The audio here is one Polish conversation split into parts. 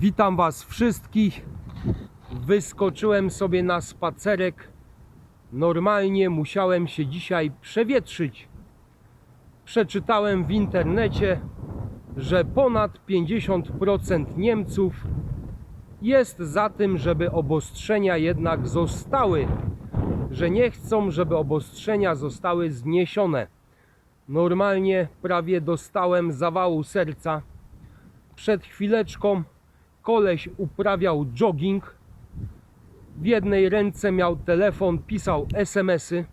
Witam Was wszystkich. Wyskoczyłem sobie na spacerek. Normalnie musiałem się dzisiaj przewietrzyć. Przeczytałem w internecie, że ponad 50% Niemców jest za tym, żeby obostrzenia jednak zostały. Że nie chcą, żeby obostrzenia zostały zniesione. Normalnie prawie dostałem zawału serca. Przed chwileczką koleś uprawiał jogging. W jednej ręce miał telefon, pisał SMSy.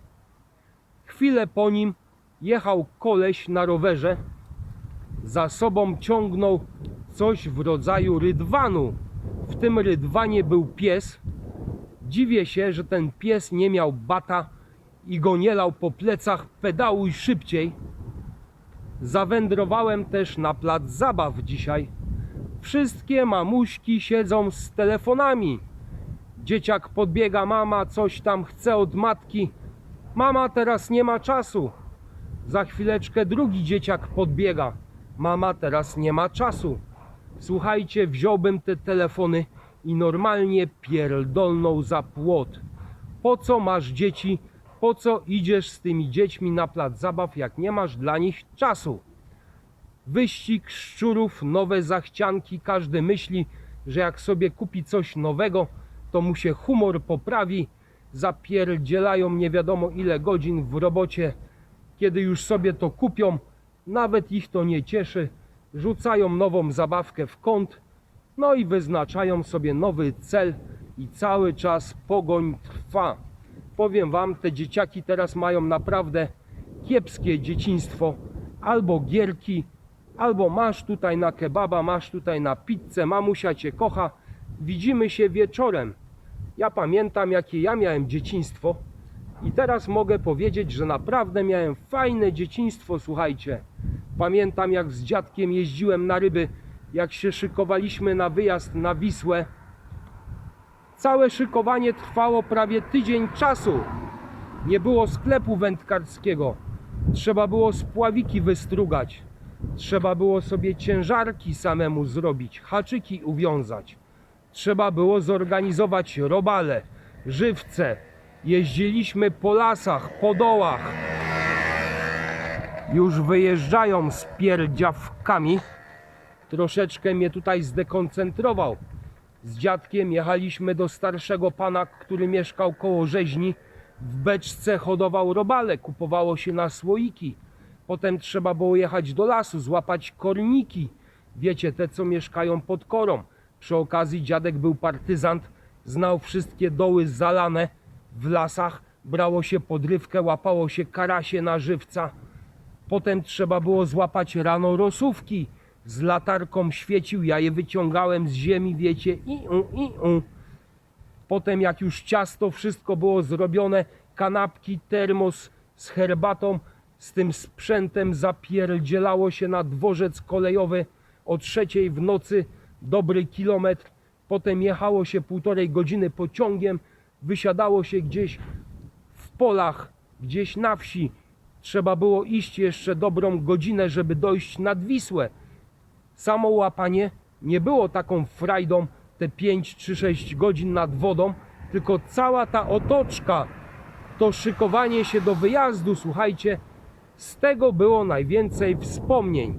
Chwilę po nim jechał koleś na rowerze. Za sobą ciągnął coś w rodzaju rydwanu. W tym rydwanie był pies. Dziwię się, że ten pies nie miał bata i go nie lał po plecach pedałuj szybciej. Zawędrowałem też na plac zabaw dzisiaj. Wszystkie mamuśki siedzą z telefonami. Dzieciak podbiega, mama coś tam chce od matki. Mama teraz nie ma czasu. Za chwileczkę drugi dzieciak podbiega. Mama teraz nie ma czasu. Słuchajcie, wziąłbym te telefony i normalnie pierdolną za płot. Po co masz dzieci? Po co idziesz z tymi dziećmi na plac zabaw, jak nie masz dla nich czasu? Wyścig szczurów, nowe zachcianki. Każdy myśli, że jak sobie kupi coś nowego, to mu się humor poprawi. Zapierdzielają nie wiadomo ile godzin w robocie. Kiedy już sobie to kupią, nawet ich to nie cieszy. Rzucają nową zabawkę w kąt, no i wyznaczają sobie nowy cel i cały czas pogoń trwa. Powiem wam, te dzieciaki teraz mają naprawdę kiepskie dzieciństwo. Albo gierki, albo masz tutaj na kebaba, masz tutaj na pizzę, mamusia cię kocha, widzimy się wieczorem. Ja pamiętam, jakie ja miałem dzieciństwo i teraz mogę powiedzieć, że naprawdę miałem fajne dzieciństwo, słuchajcie. Pamiętam, jak z dziadkiem jeździłem na ryby, jak się szykowaliśmy na wyjazd na Wisłę. Całe szykowanie trwało prawie tydzień czasu. Nie było sklepu wędkarskiego. Trzeba było spławiki wystrugać. Trzeba było sobie ciężarki samemu zrobić, haczyki uwiązać. Trzeba było zorganizować robale, żywce. Jeździliśmy po lasach, po dołach. Już wyjeżdżają z pierdziawkami. Troszeczkę mnie tutaj zdekoncentrował. Z dziadkiem jechaliśmy do starszego pana, który mieszkał koło rzeźni. W beczce hodował robale, kupowało się na słoiki. Potem trzeba było jechać do lasu, złapać korniki. Wiecie, te co mieszkają pod korą. Przy okazji dziadek był partyzant, znał wszystkie doły zalane w lasach. Brało się podrywkę, łapało się karasie na żywca. Potem trzeba było złapać rano rosówki. Z latarką świecił, ja je wyciągałem z ziemi, wiecie, i u, i u. Potem jak już ciasto, wszystko było zrobione, kanapki, termos z herbatą, z tym sprzętem zapierdzielało się na dworzec kolejowy o trzeciej w nocy, dobry kilometr. Potem jechało się półtorej godziny pociągiem, wysiadało się gdzieś w polach, gdzieś na wsi. Trzeba było iść jeszcze dobrą godzinę, żeby dojść nad Wisłę. Samo łapanie nie było taką frajdą te 5 czy 6 godzin nad wodą, tylko cała ta otoczka, to szykowanie się do wyjazdu, słuchajcie, z tego było najwięcej wspomnień.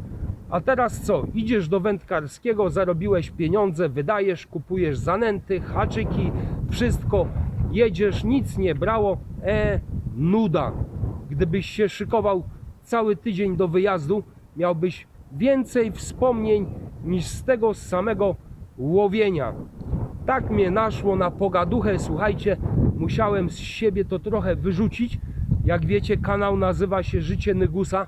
A teraz co? Idziesz do wędkarskiego, zarobiłeś pieniądze, wydajesz, kupujesz zanęty, haczyki, wszystko, jedziesz, nic nie brało, e, nuda. Gdybyś się szykował cały tydzień do wyjazdu, miałbyś więcej wspomnień niż z tego samego łowienia. Tak mnie naszło na pogaduchę, słuchajcie, musiałem z siebie to trochę wyrzucić. Jak wiecie, kanał nazywa się Życie Nygusa,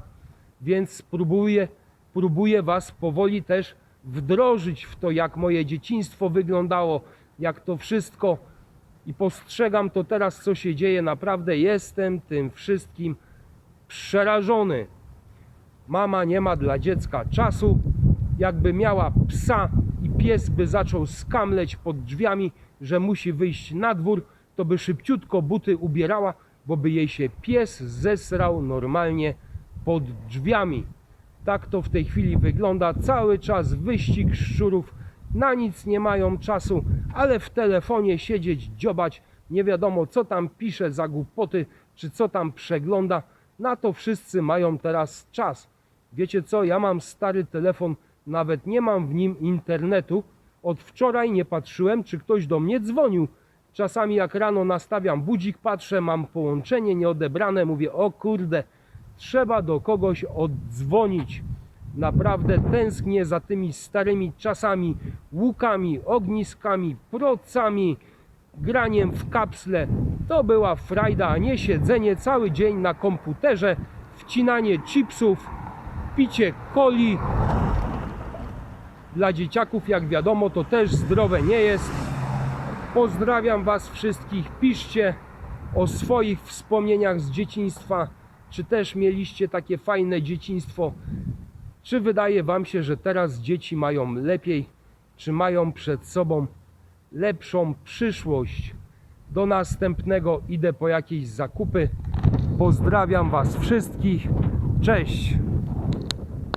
więc próbuję, próbuję Was powoli też wdrożyć w to, jak moje dzieciństwo wyglądało, jak to wszystko i postrzegam to teraz, co się dzieje. Naprawdę jestem tym wszystkim przerażony. Mama nie ma dla dziecka czasu. Jakby miała psa i pies by zaczął skamleć pod drzwiami, że musi wyjść na dwór, to by szybciutko buty ubierała, bo by jej się pies zesrał normalnie pod drzwiami. Tak to w tej chwili wygląda. Cały czas wyścig szczurów, na nic nie mają czasu, ale w telefonie siedzieć, dziobać, nie wiadomo co tam pisze za głupoty, czy co tam przegląda. Na to wszyscy mają teraz czas. Wiecie co, ja mam stary telefon, nawet nie mam w nim internetu. Od wczoraj nie patrzyłem, czy ktoś do mnie dzwonił. Czasami jak rano nastawiam budzik, patrzę, mam połączenie nieodebrane, mówię, o kurde, trzeba do kogoś oddzwonić. Naprawdę tęsknię za tymi starymi czasami, łukami, ogniskami, procami, graniem w kapsle. To była frajda, a nie siedzenie cały dzień na komputerze, wcinanie chipsów, picie coli. Dla dzieciaków, jak wiadomo, to też zdrowe nie jest. Pozdrawiam Was wszystkich. Piszcie o swoich wspomnieniach z dzieciństwa. Czy też mieliście takie fajne dzieciństwo? Czy wydaje Wam się, że teraz dzieci mają lepiej? Czy mają przed sobą lepszą przyszłość? Do następnego idę po jakieś zakupy. Pozdrawiam Was wszystkich. Cześć!